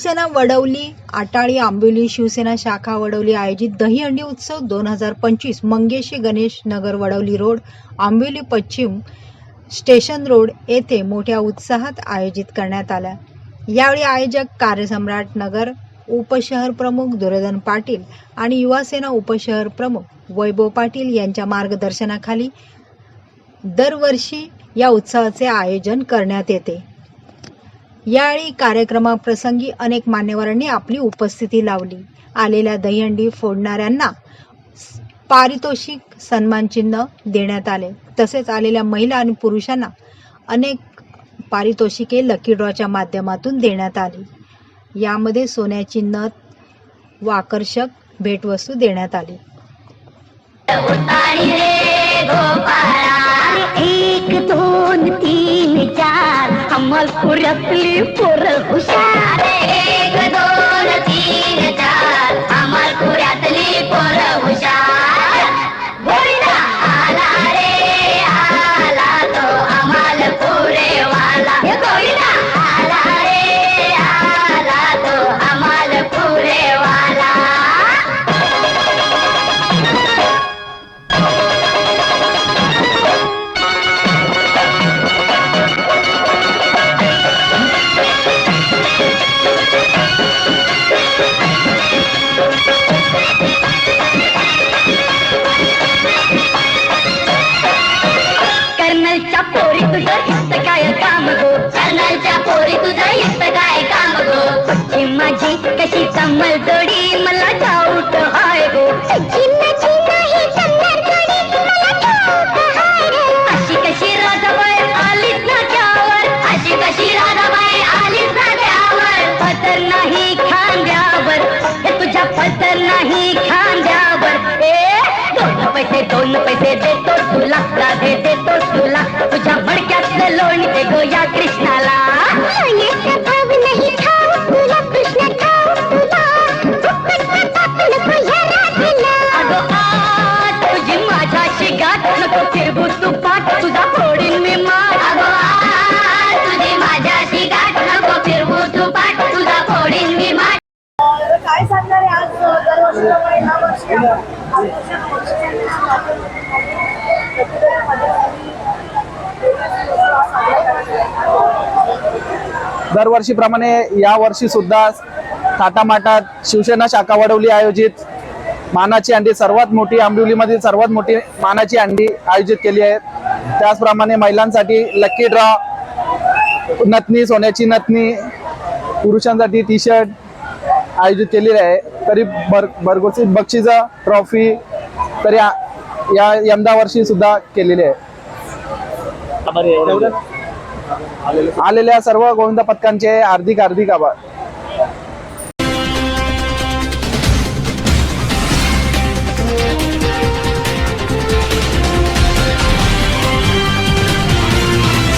शिवसेना वडवली आटाळी आंबिवली शिवसेना शाखा वडवली आयोजित दहीहंडी उत्सव दोन हजार पंचवीस मंगेशी गणेश नगर वडवली रोड आंबिवली पश्चिम स्टेशन रोड येथे मोठ्या उत्साहात आयोजित करण्यात आला यावेळी आयोजक कार्यसम्राट नगर उपशहर प्रमुख दुर्योधन पाटील आणि युवासेना उपशहर प्रमुख वैभव पाटील यांच्या मार्गदर्शनाखाली दरवर्षी या उत्सवाचे आयोजन करण्यात येते. यावेळी कार्यक्रमाप्रसंगी अनेक मान्यवरांनी आपली उपस्थिती लावली. आलेल्या दहीहंडी फोडणाऱ्यांना पारितोषिक सन्मानचिन्ह देण्यात आले. तसेच आलेल्या महिला आणि पुरुषांना अनेक पारितोषिके लकी ड्रॉच्या माध्यमातून देण्यात आली. यामध्ये सोन्याची नथ व आकर्षक भेटवस्तू देण्यात आली. Mal pur jatli pur al pusare, gado na tina पोरी तुझं हित काय काम गो? कर्नलच्या पोरी तुझं हित काय काम गो? माझी कशी कमल जोडी सांगणार आहे आज दरवर्षीप्रमाणे ह्या वर्षी दरवर्षीप्रमाणे या वर्षी सुद्धा थाटामाटात शिवसेना शाखा वडवली आयोजित मानाची अंडी सर्वात मोठी आंबिवलीमधील सर्वात मोठी मानाची अंडी आयोजित केली आहे त्याचप्रमाणे महिलांसाठी लक्की ड्रॉ नथनी सोन्याची नथनी पुरुषांसाठी टी शर्ट आयोजित केलेली आहे. तरी बर भरघोसी बक्षिसं ट्रॉफी तरी या यंदा वर्षी सुद्धा केलेली आहे. आलेल्या सर्व गोविंद पथकांचे हार्दिक हार्दिक आभार.